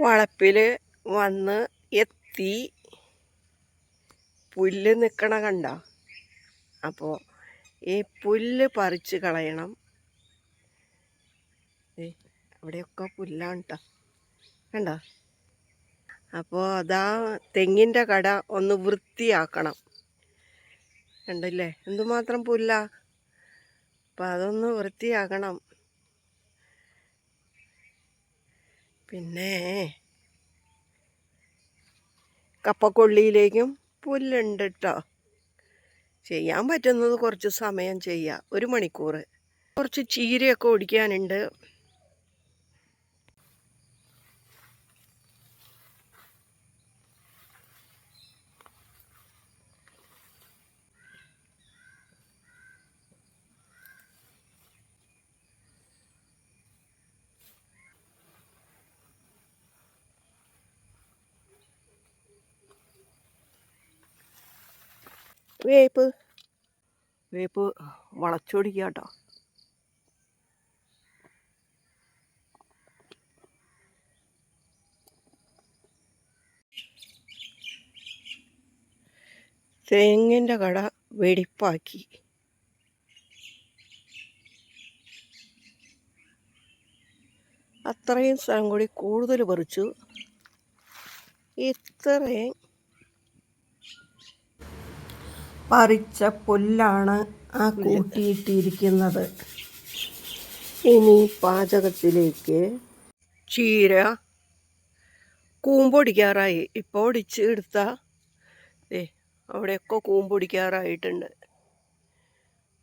വളപ്പിൽ വന്ന് എത്തി. പുല്ല് നിൽക്കണ കണ്ട. അപ്പോൾ ഈ പുല്ല് പറിച്ച് കളയണം. അവിടെയൊക്കെ പുല്ലാണ് കേട്ടോ കണ്ട? അപ്പോൾ അതാ തെങ്ങിന്റെ കട ഒന്ന് വൃത്തിയാക്കണം. കണ്ടില്ലേ? എന്തുമാത്രം പുല്ല? അപ്പം അതൊന്ന് വൃത്തിയാക്കണം. പിന്നെ കപ്പക്കൊള്ളിയിലേക്കും പുല്ലുണ്ട് കേട്ടോ ചെയ്യാൻ പറ്റുന്നത് കുറച്ച് സമയം ചെയ്യുക ഒരു മണിക്കൂർ കുറച്ച് ചീരയൊക്കെ ഒടിക്കാനുണ്ട്. വേപ്പ്. വേപ്പ് വളച്ചൊടിക്കുക കേട്ടോ തെങ്ങിന്റെ കട വെടിപ്പാക്കി. അത്രയും സ്ഥലം കൂടി കൂടുതൽ പറിച്ചു. ഇത്രയും പറിച്ച പുല്ലാണ് ആ കൂട്ടിയിട്ടിരിക്കുന്നത്. ഇനി പാചകത്തിലേക്ക്. ചീര കൂമ്പൊടിക്കാറായി. ഇപ്പോൾ ഒടിച്ച് എടുത്ത ഏ അവിടെയൊക്കെ കൂമ്പൊടിക്കാറായിട്ടുണ്ട്.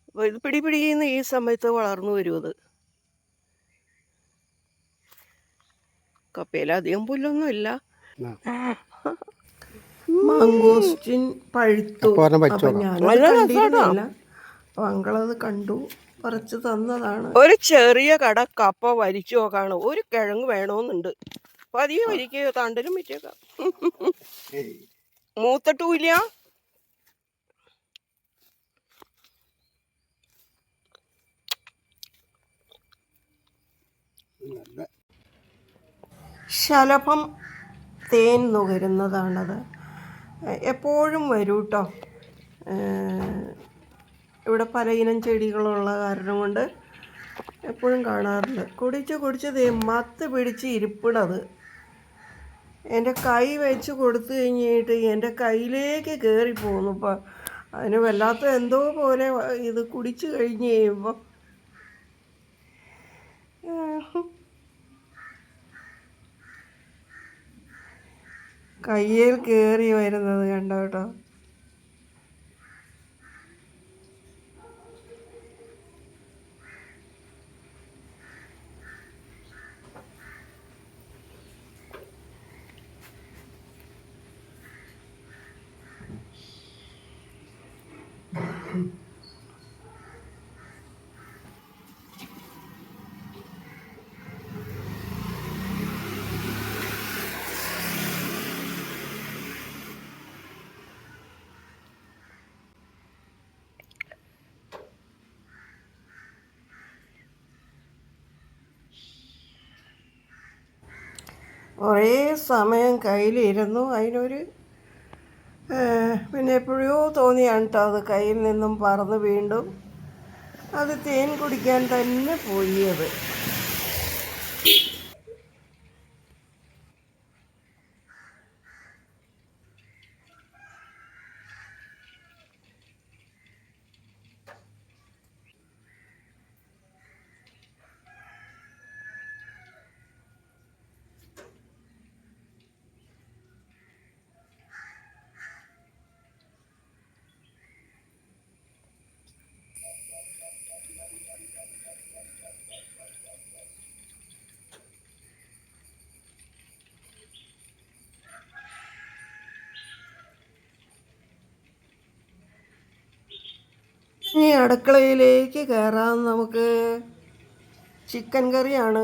അപ്പോൾ ഇത് പിടി പിടിയുന്ന ഈ സമയത്ത് വളർന്നു വരും അത്. കപ്പയിൽ അധികം പുല്ലൊന്നുമില്ല. മാങ്കോസ്റ്റിൻ പഴുത്തു. അപ്പൊ വെച്ചോ. അപ്പൊ ഞാനത് കണ്ടിരുന്നില്ല. അപ്പൊ അങ്കളത് കണ്ടു. പറിച്ചു തന്നതാണ്. ഒരു ചെറിയ കട കപ്പ വരിച്ചു നോക്കാണ്. ഒരു കിഴങ്ങ് വേണമെന്നുണ്ട് പതിയെ വരിക്കോ തണ്ടലും വിറ്റേക്കാം മൂത്തട്ടൂല്ല ശലഭം തേൻ നുകരുന്നതാണത്. എപ്പോഴും വരൂ കേട്ടോ ഇവിടെ പല ഇനം ചെടികളുള്ള കാരണം കൊണ്ട് എപ്പോഴും കാണാറുണ്ട് കുടിച്ച് കുടിച്ച് ദേ മത്ത് പിടിച്ച് ഇരിപ്പിടത് എന്റെ കൈ വെച്ച് കൊടുത്തു കഴിഞ്ഞിട്ട് എന്റെ കയ്യിലേക്ക് കയറി പോകുന്നു ഇപ്പം അതിന് വല്ലാത്ത എന്തോ പോലെ ഇത് കുടിച്ച് കഴിഞ്ഞ് കഴിയുമ്പോൾ കയ്യിൽ കയറി വരുന്നത് കണ്ടോ കേട്ടോ കുറേ സമയം കയ്യിലിരുന്നു. അതിനൊരു പിന്നെ എപ്പോഴോ തോന്നിയാണ് കേട്ടോ അത് കയ്യിൽ നിന്നും പറന്ന് വീണ്ടും അത് തേൻ കുടിക്കാൻ തന്നെ പോയി അത് ഇനി അടുക്കളയിലേക്ക് കയറാൻ നമുക്ക്. ചിക്കൻ കറിയാണ്.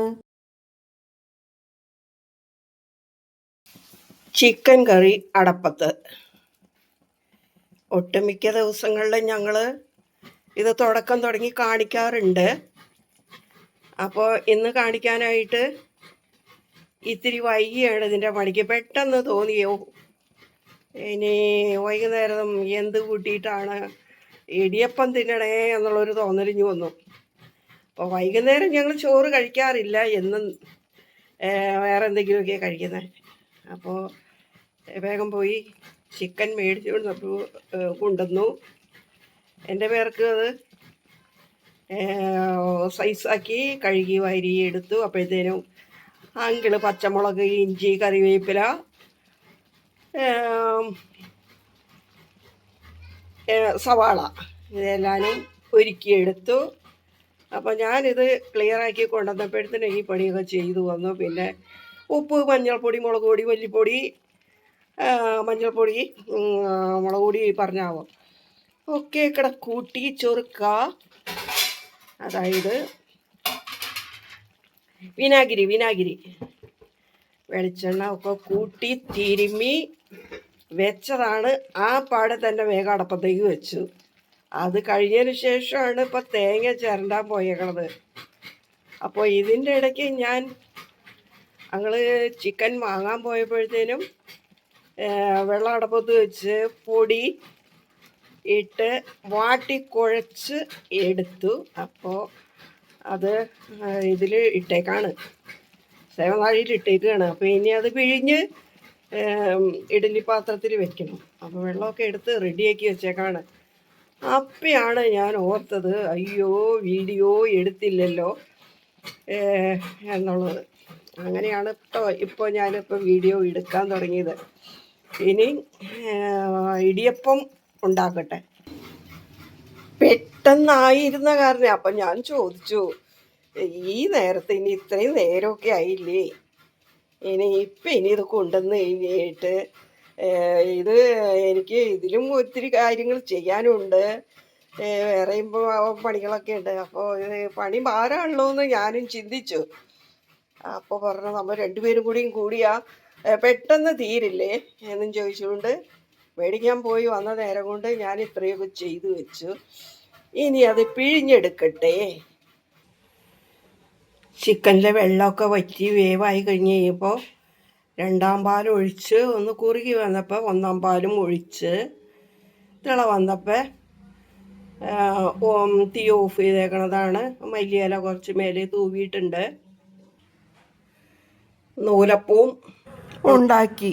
ചിക്കൻ കറി അടപ്പത്ത്. ഒട്ടുമിക്ക ദിവസങ്ങളിലും ഞങ്ങൾ ഇത് തുടക്കം തുടങ്ങി കാണിക്കാറുണ്ട്. അപ്പോൾ ഇന്ന് കാണിക്കാനായിട്ട് ഇത്തിരി വൈകിയാണ് ഇതിന്റെ പണിക്ക്. പെട്ടെന്ന് തോന്നിയോ? ഇനി വൈകുന്നേരം എന്ത് കൂട്ടിയിട്ടാണ് ഇടിയപ്പം തിന്നണേ എന്നുള്ളൊരു തോന്നലിഞ്ഞു വന്നു. അപ്പോൾ വൈകുന്നേരം ഞങ്ങൾ ചോറ് കഴിക്കാറില്ല. എന്നും വേറെ എന്തെങ്കിലുമൊക്കെ കഴിക്കുന്നത് അപ്പോൾ വേഗം പോയി ചിക്കൻ മേടിച്ചു കൊണ്ടുവന്നു. എന്റെ പേർക്ക് അത് സൈസാക്കി കഴുകി വാരി എടുത്തു. അപ്പോഴത്തേനും അങ്കിൾ പച്ചമുളക് ഇഞ്ചി കറിവേപ്പില സവാള. ഇതെല്ലാനും ഒരുക്കിയെടുത്തു. അപ്പോൾ ഞാനിത് ക്ലിയറാക്കി കൊണ്ടുവന്നപ്പോഴത്തേനും ഈ പണിയൊക്കെ ചെയ്തു വന്നു. പിന്നെ ഉപ്പ് മഞ്ഞൾപ്പൊടി മുളക് പൊടി മല്ലിപ്പൊടി മഞ്ഞൾപ്പൊടി മുളക് പൊടി പറഞ്ഞാവും? ഒക്കെ ഇക്കടെ കൂട്ടി ചൊറുക്ക. അതായത് വിനാഗിരി വിനാഗിരി. വെളിച്ചെണ്ണ ഒക്കെ കൂട്ടി തിരുമ്മി വെച്ചതാണ്. ആ പാടെ തന്നെ വേഗം അടപ്പത്തേക്ക് വെച്ചു. അത് കഴിഞ്ഞതിന് ശേഷമാണ് ഇപ്പോൾ തേങ്ങ ചിരണ്ടാൻ പോയേക്കണത്. അപ്പോൾ ഇതിന്റെ ഇടയ്ക്ക് ഞാൻ ഞങ്ങൾ ചിക്കൻ വാങ്ങാൻ പോയപ്പോഴത്തേനും വെള്ളം അടപ്പത്ത് വെച്ച് പൊടി ഇട്ട് വാട്ടി കുഴച്ച് എടുത്തു. അപ്പോൾ അത് ഇതിൽ ഇട്ടേക്കാണ്. സേവനാഴിയിൽ ഇട്ടേക്കാണ്. അപ്പോൾ ഇനി അത് പിഴിഞ്ഞ് ഇഡ്ഡലി പാത്രത്തിൽ വെക്കണം. അപ്പോൾ വെള്ളമൊക്കെ എടുത്ത് റെഡിയാക്കി വെച്ചേക്കാണ്. അപ്പയാണ് ഞാൻ ഓർത്തത് അയ്യോ വീഡിയോ എടുത്തില്ലല്ലോ എന്നുള്ളത്. അങ്ങനെയാണ് ഇപ്പോൾ ഇപ്പോൾ ഞാനിപ്പോൾ വീഡിയോ എടുക്കാൻ തുടങ്ങിയത്. ഇനി ഇടിയപ്പം ഉണ്ടാക്കട്ടെ. പെട്ടെന്നായിരുന്ന കാരണം അപ്പം ഞാൻ ചോദിച്ചു ഈ നേരത്തെ ഇനി ഇത്രയും നേരമൊക്കെ ആയില്ലേ? ഇനി ഇപ്പം ഇനി ഇത് കൊണ്ടുവന്ന് കഴിഞ്ഞിട്ട് ഇത് എനിക്ക് ഇതിലും ഒത്തിരി കാര്യങ്ങൾ ചെയ്യാനുണ്ട്. വേറെ ഇപ്പോൾ പണികളൊക്കെ ഉണ്ട്. അപ്പോൾ പണി ഭാരമാണല്ലോ എന്ന് ഞാനും ചിന്തിച്ചു. അപ്പോൾ പറഞ്ഞു നമ്മൾ രണ്ടുപേരും കൂടിയും കൂടിയാ പെട്ടെന്ന് തീരില്ലേ എന്നും ചോദിച്ചുകൊണ്ട് മേടിക്കാൻ പോയി വന്ന നേരം കൊണ്ട് ഞാൻ ഇത്രയൊക്കെ ചെയ്തു വെച്ചു. ഇനി അത് പിഴിഞ്ഞെടുക്കട്ടെ. ചിക്കനിലെ വെള്ളമൊക്കെ വറ്റി വേവായി കഴിഞ്ഞ് കഴിയുമ്പോൾ രണ്ടാം പാൽ ഒഴിച്ച് ഒന്ന് കുറുകി വന്നപ്പോൾ ഒന്നാം പാലും ഒഴിച്ച് തിള വന്നപ്പോൾ തീ ഓഫ് ചെയ്തേക്കണതാണ്. മല്ലിയില കുറച്ച് മേലെ തൂവിയിട്ടുണ്ട്. നൂലപ്പവും ഉണ്ടാക്കി.